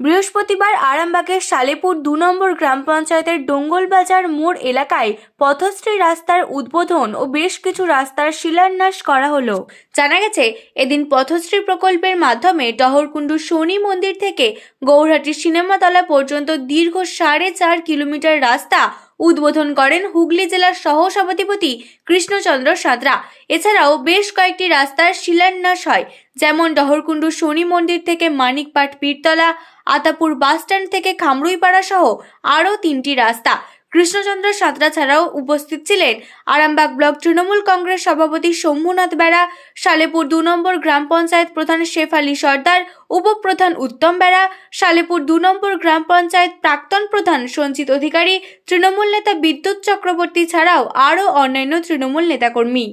বৃহস্পতিবার আরামবাগের সালেপুর দু নম্বর গ্রাম পঞ্চায়েতের ডোঙ্গলবাজার মোড় এলাকায় পথশ্রী রাস্তার উদ্বোধন ও বেশ কিছু রাস্তার শিলান্যাস করা হলো। জানা গেছে, এদিন পথশ্রী প্রকল্পের মাধ্যমে টহরকুণ্ডু শনি মন্দির থেকে গৌরহাটি সিনেমাতলা পর্যন্ত দীর্ঘ সাড়ে চার কিলোমিটার রাস্তা উদ্বোধন করেন হুগলি জেলার সহ সভাধিপতি কৃষ্ণচন্দ্র সাঁতরা। এছাড়াও বেশ কয়েকটি রাস্তার শিলান্যাস হয়, যেমন ডহরকুণ্ডু শনি মন্দির থেকে মানিকপাট পীরতলা আতাপুর বাসস্ট্যান্ড থেকে খামরুইপাড়া সহ আরও তিনটি রাস্তা। কৃষ্ণচন্দ্র সাঁতরা ছাড়াও উপস্থিত ছিলেন আরামবাগ ব্লক তৃণমূল কংগ্রেস সভাপতি শম্ভুনাথ বেড়া সালেপুর দু নম্বর গ্রাম পঞ্চায়েত প্রধান শেফ আলী সর্দার, উপপ্রধান উত্তম বেড়া সালেপুর দু নম্বর গ্রাম পঞ্চায়েত প্রাক্তন প্রধান সঞ্চিত অধিকারী, তৃণমূল নেতা বিদ্যুৎ চক্রবর্তী ছাড়াও আরও অন্যান্য তৃণমূল নেতাকর্মী।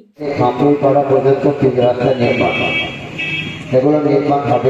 এগুলো নির্মাণ হবে।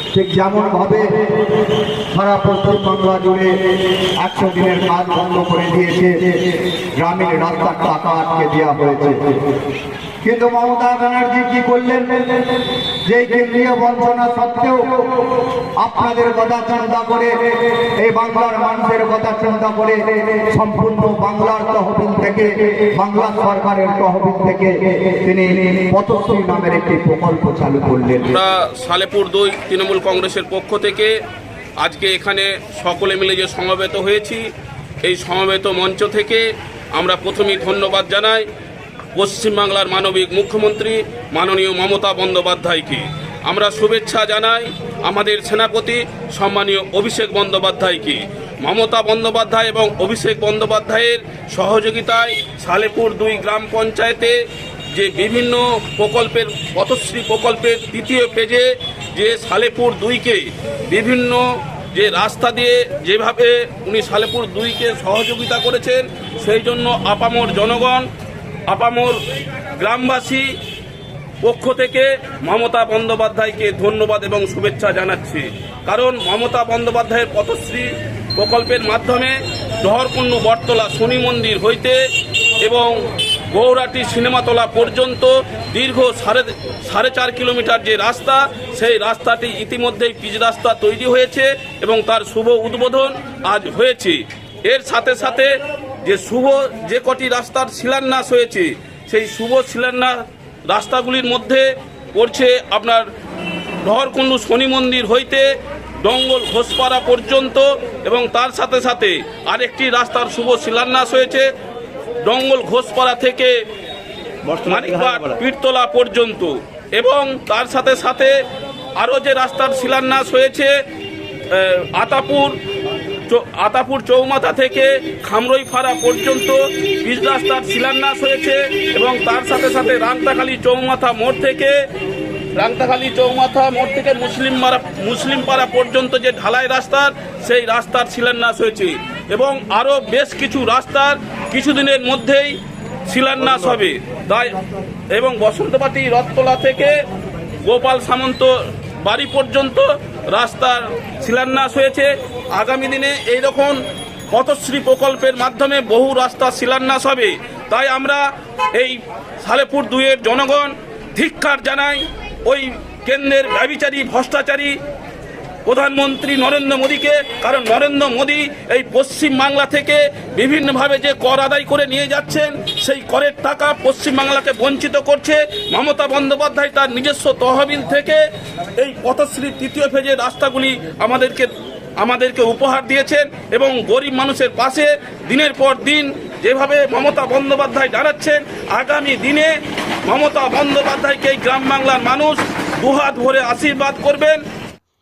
ঠিক যেমন ভাবে সারা পশ্চিমবাংলা জুড়ে একশো দিনের কাজ বন্ধ করে দিয়েছে, গ্রামীণ রাস্তার টাকা আটকে দেওয়া হয়েছে। কিন্তু মমতা ব্যানার্জি কি করলেন? যে কেন্দ্রীয় বঞ্চনা সত্ত্বেও আপনাদের কথা চিন্তা করে, এই বাংলার মানুষের কথা চিন্তা করে সম্পূর্ণ বাংলার তহবিল থেকে, বাংলা সরকারের তহবিল থেকে তিনি পথশ্রী নামের একটি প্রকল্প চালু করলেন। সালেপুর দুই তৃণমূল কংগ্রেসের পক্ষ থেকে আজকে এখানে সকলে মিলে যে সমবেত হয়েছি, এই সমবেত মঞ্চ থেকে আমরা প্রথমেই ধন্যবাদ জানাই। পশ্চিমবাংলার মানবিক মুখ্যমন্ত্রী মাননীয় মমতা বন্দ্যোপাধ্যায়কে। আমরা শুভেচ্ছা জানাই আমাদের সেনাপতি সম্মানীয় অভিষেক বন্দ্যোপাধ্যায়কে। মমতা বন্দ্যোপাধ্যায় এবং অভিষেক বন্দ্যোপাধ্যায়ের সহযোগিতায় সালেপুর দুই গ্রাম পঞ্চায়েতে যে বিভিন্ন প্রকল্পের, পথশ্রী প্রকল্পের তৃতীয় পেজে যে সালেপুর দুইকে বিভিন্ন যে রাস্তা দিয়ে যেভাবে উনি সালেপুর দুইকে সহযোগিতা করেছেন, সেই জন্য আপামর জনগণ আপামর গ্রামবাসী পক্ষ থেকে মমতা বন্দ্যোপাধ্যায়কে ধন্যবাদ এবং শুভেচ্ছা জানাচ্ছি। কারণ মমতা বন্দ্যোপাধ্যায়ের পথশ্রী প্রকল্পের মাধ্যমে ডহরকুন্ডু বটতলা, শনি মন্দির হইতে এবং গৌরাটি সিনেমাতলা পর্যন্ত দীর্ঘ সাড়ে সাড়ে চার কিলোমিটার যে রাস্তা, সেই রাস্তাটি ইতিমধ্যেই পিচ রাস্তা তৈরি হয়েছে এবং তার শুভ উদ্বোধন আজ হয়েছে। এর সাথে সাথে যে শুভ যে কটি রাস্তার শিলান্যাস হয়েছে সেই শুভ শিলান্যাস রাস্তাগুলির মধ্যে পড়ছে আপনার নহরকুণ্ডু শনি মন্দির হইতে ডঙ্গল ঘোষপাড়া পর্যন্ত এবং তার সাথে সাথে আরেকটি রাস্তার শুভ শিলান্যাস হয়েছে ডঙ্গল ঘোষপাড়া থেকে পীরতলা পর্যন্ত এবং তার সাথে সাথে আরও যে রাস্তার শিলান্যাস হয়েছে আতাপুর আতাপুর চৌমাথা থেকে খামরইফাড়া পর্যন্ত পিচ রাস্তার শিলান্যাস হয়েছে এবং তার সাথে সাথে রাংতাখালী চৌমাথা মোড় থেকে রাংতাখালী চৌমাথা মোড় থেকে মুসলিম মারা মুসলিম পাড়া পর্যন্ত যে ঢালাই রাস্তার, সেই রাস্তার শিলান্যাস হয়েছে এবং আরও বেশ কিছু রাস্তার কিছুদিনের মধ্যেই শিলান্যাস হবে। তাই এবং বসন্তপাটি রথতলা থেকে গোপাল সামন্ত বাড়ি পর্যন্ত রাস্তার শিলান্যাস হয়েছে। আগামী দিনে এই রকম পথশ্রী প্রকল্পের মাধ্যমে বহু রাস্তা শিলান্যাস হবে। তাই আমরা এই সালেপুর দুয়ের জনগণ ধিক্ষার জানাই। ওই কেন্দ্রের ব্যবিচারী, ভ্রষ্টাচারী প্রধানমন্ত্রী নরেন্দ্র মোদীকে, কারণ নরেন্দ্র মোদী এই পশ্চিম বাংলা থেকে বিভিন্নভাবে যে কর আদায় করে নিয়ে যাচ্ছেন, সেই করের টাকা পশ্চিম বাংলাকে বঞ্চিত করছে। মমতা বন্দ্যোপাধ্যায় তার নিজস্ব তহবিল থেকে এই পথশ্রী তৃতীয় ফেজের রাস্তাগুলি আমাদেরকে আমাদেরকে উপহার দিয়েছেন এবং গরিব মানুষের পাশে দিনের পর দিন যেভাবে মমতা বন্দ্যোপাধ্যায় দাঁড়াচ্ছেন, আগামী দিনে মমতা বন্দ্যোপাধ্যায়কে এই গ্রাম বাংলার মানুষ দুহাত ভরে আশীর্বাদ করবেন।